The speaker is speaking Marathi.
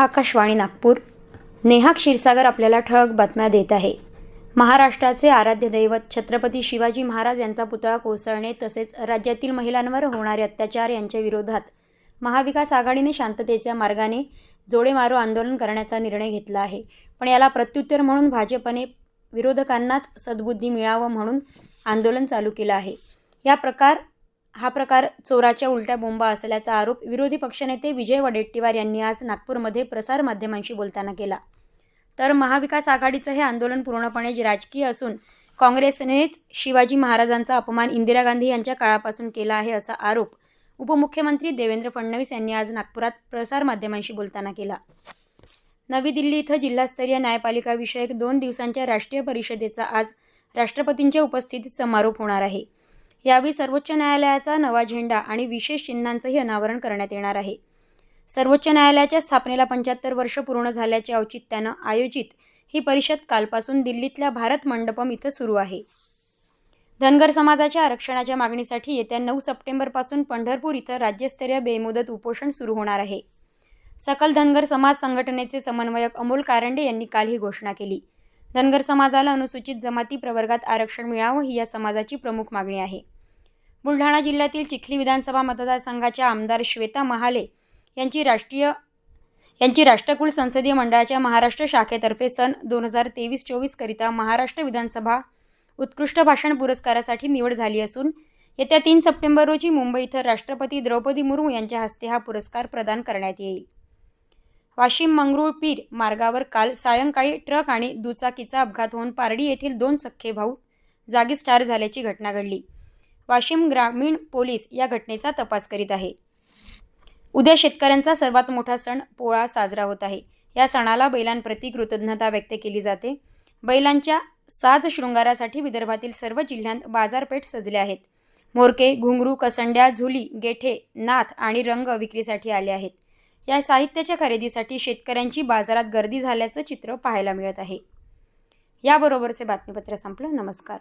आकाशवाणी नागपूर. नेहा क्षीरसागर आपल्याला ठळक बातम्या देत आहे. महाराष्ट्राचे आराध्य दैवत छत्रपती शिवाजी महाराज यांचा पुतळा कोसळणे तसेच राज्यातील महिलांवर होणारे अत्याचार यांच्या विरोधात महाविकास आघाडीने शांततेच्या मार्गाने जोडेमारो आंदोलन करण्याचा निर्णय घेतला आहे. पण याला प्रत्युत्तर म्हणून भाजपने विरोधकांनाच सद्बुद्धी मिळावं म्हणून आंदोलन चालू केलं आहे. या प्रकार हा प्रकार चोराच्या उलट्या बोंबा असल्याचा आरोप विरोधी पक्षनेते विजय वडेट्टीवार यांनी आज नागपूरमध्ये प्रसारमाध्यमांशी बोलताना केला. तर महाविकास आघाडीचं हे आंदोलन पूर्णपणे जे राजकीय असून काँग्रेसनेच शिवाजी महाराजांचा अपमान इंदिरा गांधी यांच्या काळापासून केला आहे असा आरोप उपमुख्यमंत्री देवेंद्र फडणवीस यांनी आज नागपुरात प्रसारमाध्यमांशी बोलताना केला. नवी दिल्ली इथं जिल्हास्तरीय न्यायपालिकाविषयक दोन दिवसांच्या राष्ट्रीय परिषदेचा आज राष्ट्रपतींच्या उपस्थितीत समारोप होणार आहे. यावेळी सर्वोच्च न्यायालयाचा नवा झेंडा आणि विशेष चिन्हांचंही अनावरण करण्यात येणार आहे. सर्वोच्च न्यायालयाच्या स्थापनेला पंच्याहत्तर वर्ष पूर्ण झाल्याच्या औचित्यानं आयोजित ही परिषद कालपासून दिल्लीतल्या भारत मंडपम इथं सुरू आहे. धनगर समाजाच्या आरक्षणाच्या मागणीसाठी येत्या नऊ सप्टेंबरपासून पंढरपूर इथं राज्यस्तरीय बेमुदत उपोषण सुरू होणार आहे. सकल धनगर समाज संघटनेचे समन्वयक अमोल कारंडे यांनी काल ही घोषणा केली. धनगर समाजाला अनुसूचित जमाती प्रवर्गात आरक्षण मिळावं ही या समाजाची प्रमुख मागणी आहे. बुलढाणा जिल्ह्यातील चिखली विधानसभा मतदारसंघाच्या आमदार श्वेता महाले यांची राष्ट्रीय यांची राष्ट्रकुल संसदीय मंडळाच्या महाराष्ट्र शाखेतर्फे सन दोन हजार तेवीस चोवीसकरिता महाराष्ट्र विधानसभा उत्कृष्ट भाषण पुरस्कारासाठी निवड झाली असून येत्या तीन सप्टेंबर रोजी मुंबई इथं राष्ट्रपती द्रौपदी मुर्मू यांच्या हस्ते हा पुरस्कार प्रदान करण्यात येईल. वाशिम मंगरुळपीर मार्गावर काल सायंकाळी ट्रक आणि दुचाकीचा अपघात होऊन पारडी येथील दोन सख्खे भाऊ जागीच ठार झाल्याची घटना घडली. वाशिम ग्रामीण पोलीस या घटनेचा तपास करीत आहे. उद्या शेतकऱ्यांचा सर्वात मोठा सण पोळा साजरा होत आहे. या सणाला बैलांप्रती कृतज्ञता व्यक्त केली जाते. बैलांच्या साज शृंगारासाठी विदर्भातील सर्व जिल्ह्यांत बाजारपेठ सजले आहेत. मोरके घुंगरू कसंड्या झुली गेठे नाथ आणि रंग विक्रीसाठी आले आहेत. या साहित्याच्या खरेदीसाठी शेतकऱ्यांची बाजारात गर्दी झाल्याचं चित्र पाहायला मिळत आहे. याबरोबरचे बातमीपत्र संपलं. नमस्कार.